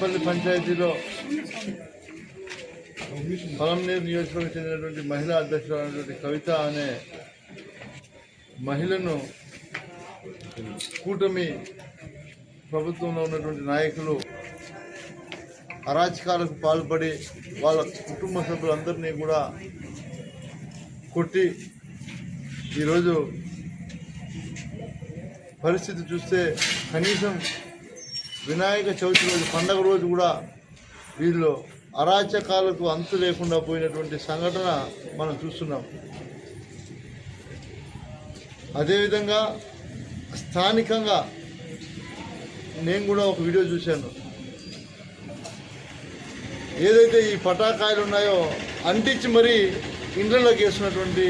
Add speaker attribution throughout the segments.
Speaker 1: బోయినపల్లి పంచాయతీలో పొలంనీరు నియోజకవర్గం చెందినటువంటి మహిళా అధ్యక్షురాలైనటువంటి కవిత అనే మహిళను కూటమి ప్రభుత్వంలో ఉన్నటువంటి నాయకులు అరాచకాలకు పాల్పడి వాళ్ళ కుటుంబ సభ్యులందరినీ కూడా కొట్టి ఈరోజు పరిస్థితి చూస్తే కనీసం వినాయక చవితి రోజు పండగ రోజు కూడా వీళ్ళు అరాచకాలకు అంతు లేకుండా పోయినటువంటి సంఘటన మనం చూస్తున్నాం. అదేవిధంగా స్థానికంగా నేను కూడా ఒక వీడియో చూశాను. ఏదైతే ఈ పటాకాయలు ఉన్నాయో అంటించి మరీ ఇండ్లలోకి వేసినటువంటి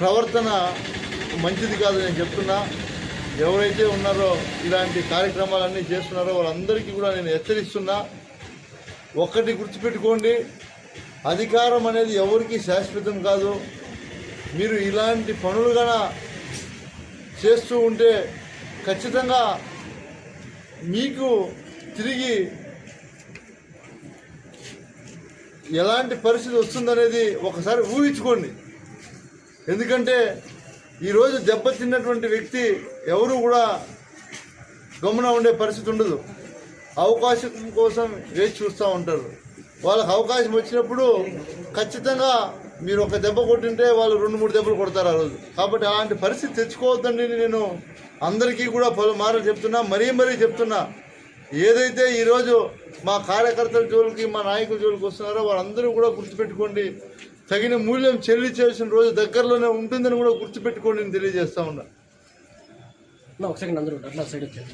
Speaker 1: ప్రవర్తన మంచిది కాదు నేను చెప్తున్నా. ఎవరైతే ఉన్నారో ఇలాంటి కార్యక్రమాలన్నీ చేస్తున్నారో వాళ్ళందరికీ కూడా నేను హెచ్చరిస్తున్నా. ఒక్కటి గుర్తుపెట్టుకోండి అధికారం అనేది ఎవరికి శాశ్వతం కాదు. మీరు ఇలాంటి పనులుగా చేస్తూ ఉంటే ఖచ్చితంగా మీకు తిరిగి ఎలాంటి పరిస్థితి వస్తుందనేది ఒకసారి ఊహించుకోండి. ఎందుకంటే ఈరోజు దెబ్బతిన్నటువంటి వ్యక్తి ఎవరు కూడా గమన ఉండే పరిస్థితి ఉండదు. అవకాశం కోసం వేచి చూస్తూ ఉంటారు. వాళ్ళకి అవకాశం వచ్చినప్పుడు ఖచ్చితంగా మీరు ఒక దెబ్బ కొట్టింటే వాళ్ళు రెండు మూడు దెబ్బలు కొడతారు ఆ రోజు. కాబట్టి అలాంటి పరిస్థితి తెచ్చుకోవద్దండి నేను అందరికీ కూడా పలుమార్లు చెప్తున్నా మరీ మరీ చెప్తున్నా. ఏదైతే ఈరోజు మా కార్యకర్తల జోలికి మా నాయకుల జోలికి వస్తున్నారో వాళ్ళందరూ కూడా గుర్తుపెట్టుకోండి. తగిన మూల్యం చెల్లించాల్సిన రోజు దగ్గరలోనే ఉంటుందని కూడా గుర్తుపెట్టుకోండి నేను తెలియజేస్తా ఉన్నా.
Speaker 2: ఒక సెకండ్ అందరూ అట్లా సైడ్ వచ్చారు